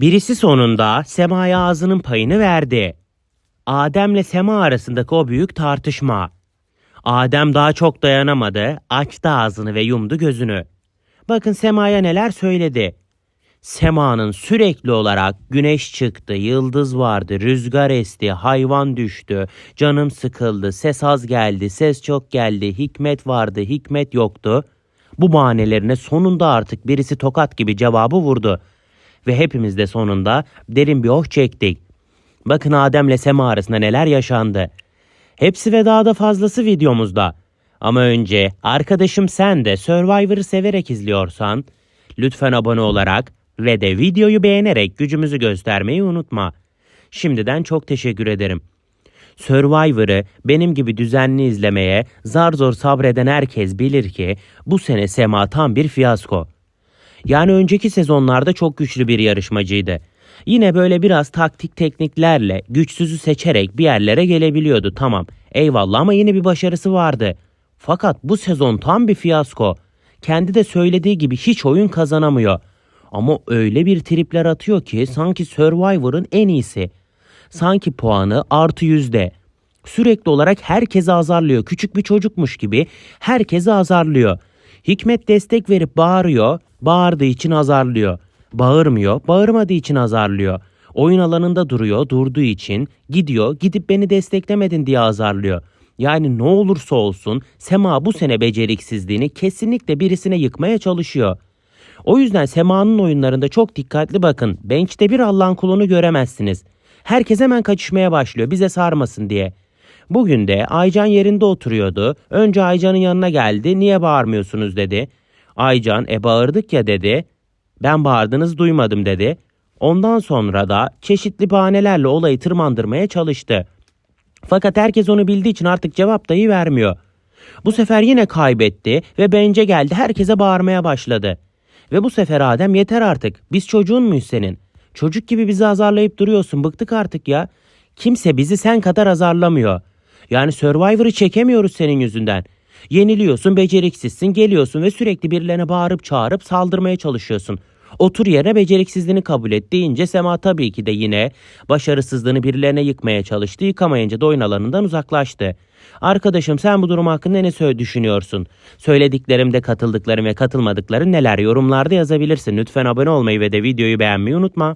Birisi sonunda Sema'ya ağzının payını verdi. Adem'le Sema arasındaki o büyük tartışma. Adem daha çok dayanamadı, açtı ağzını ve yumdu gözünü. Bakın Sema'ya neler söyledi. Sema'nın sürekli olarak güneş çıktı, yıldız vardı, rüzgar esti, hayvan düştü, canım sıkıldı, ses az geldi, ses çok geldi, hikmet vardı, hikmet yoktu. Bu bahanelerine sonunda artık birisi tokat gibi cevabı vurdu. Ve hepimiz de sonunda derin bir oh çektik. Bakın Adem'le Sema arasında neler yaşandı. Hepsi ve daha da fazlası videomuzda. Ama önce arkadaşım sen de Survivor'ı severek izliyorsan lütfen abone olarak ve de videoyu beğenerek gücümüzü göstermeyi unutma. Şimdiden çok teşekkür ederim. Survivor'ı benim gibi düzenli izlemeye zar zor sabreden herkes bilir ki bu sene Sema tam bir fiyasko. Yani önceki sezonlarda çok güçlü bir yarışmacıydı. Yine böyle biraz taktik tekniklerle güçsüzü seçerek bir yerlere gelebiliyordu tamam. Eyvallah ama yine bir başarısı vardı. Fakat bu sezon tam bir fiyasko. Kendi de söylediği gibi hiç oyun kazanamıyor. Ama öyle bir tripler atıyor ki sanki Survivor'ın en iyisi. Sanki puanı artı yüzde. Sürekli olarak herkesi azarlıyor. Küçük bir çocukmuş gibi herkesi azarlıyor. Hikmet destek verip bağırıyor. Bağırdığı için azarlıyor. Bağırmıyor. Bağırmadığı için azarlıyor. Oyun alanında duruyor. Durduğu için gidiyor. Gidip beni desteklemedin diye azarlıyor. Yani ne olursa olsun Sema bu sene beceriksizliğini kesinlikle birisine yıkmaya çalışıyor. O yüzden Sema'nın oyunlarında çok dikkatli bakın. Bench'te bir Allah'ın kulunu göremezsiniz. Herkes hemen kaçışmaya başlıyor bize sarmasın diye. Bugün de Aycan yerinde oturuyordu. Önce Aycan'ın yanına geldi. Niye bağırmıyorsunuz dedi. Aycan e bağırdık ya dedi. Ben bağırdınız duymadım dedi. Ondan sonra da çeşitli bahanelerle olayı tırmandırmaya çalıştı. Fakat herkes onu bildiği için artık cevap dahi vermiyor. Bu sefer yine kaybetti ve bence geldi herkese bağırmaya başladı. Ve bu sefer Adem yeter artık. Biz çocuğun muyuz senin? Çocuk gibi bizi azarlayıp duruyorsun. Bıktık artık ya. Kimse bizi sen kadar azarlamıyor. Yani Survivor'ı çekemiyoruz senin yüzünden. Yeniliyorsun, beceriksizsin, geliyorsun ve sürekli birilerine bağırıp çağırıp saldırmaya çalışıyorsun. Otur yere beceriksizliğini kabul et deyince Sema tabii ki de yine başarısızlığını birilerine yıkmaya çalıştı. Yıkamayınca da oyun alanından uzaklaştı. Arkadaşım sen bu durum hakkında ne düşünüyorsun? Söylediklerimde katıldıklarım ve katılmadıkların neler yorumlarda yazabilirsin. Lütfen abone olmayı ve de videoyu beğenmeyi unutma.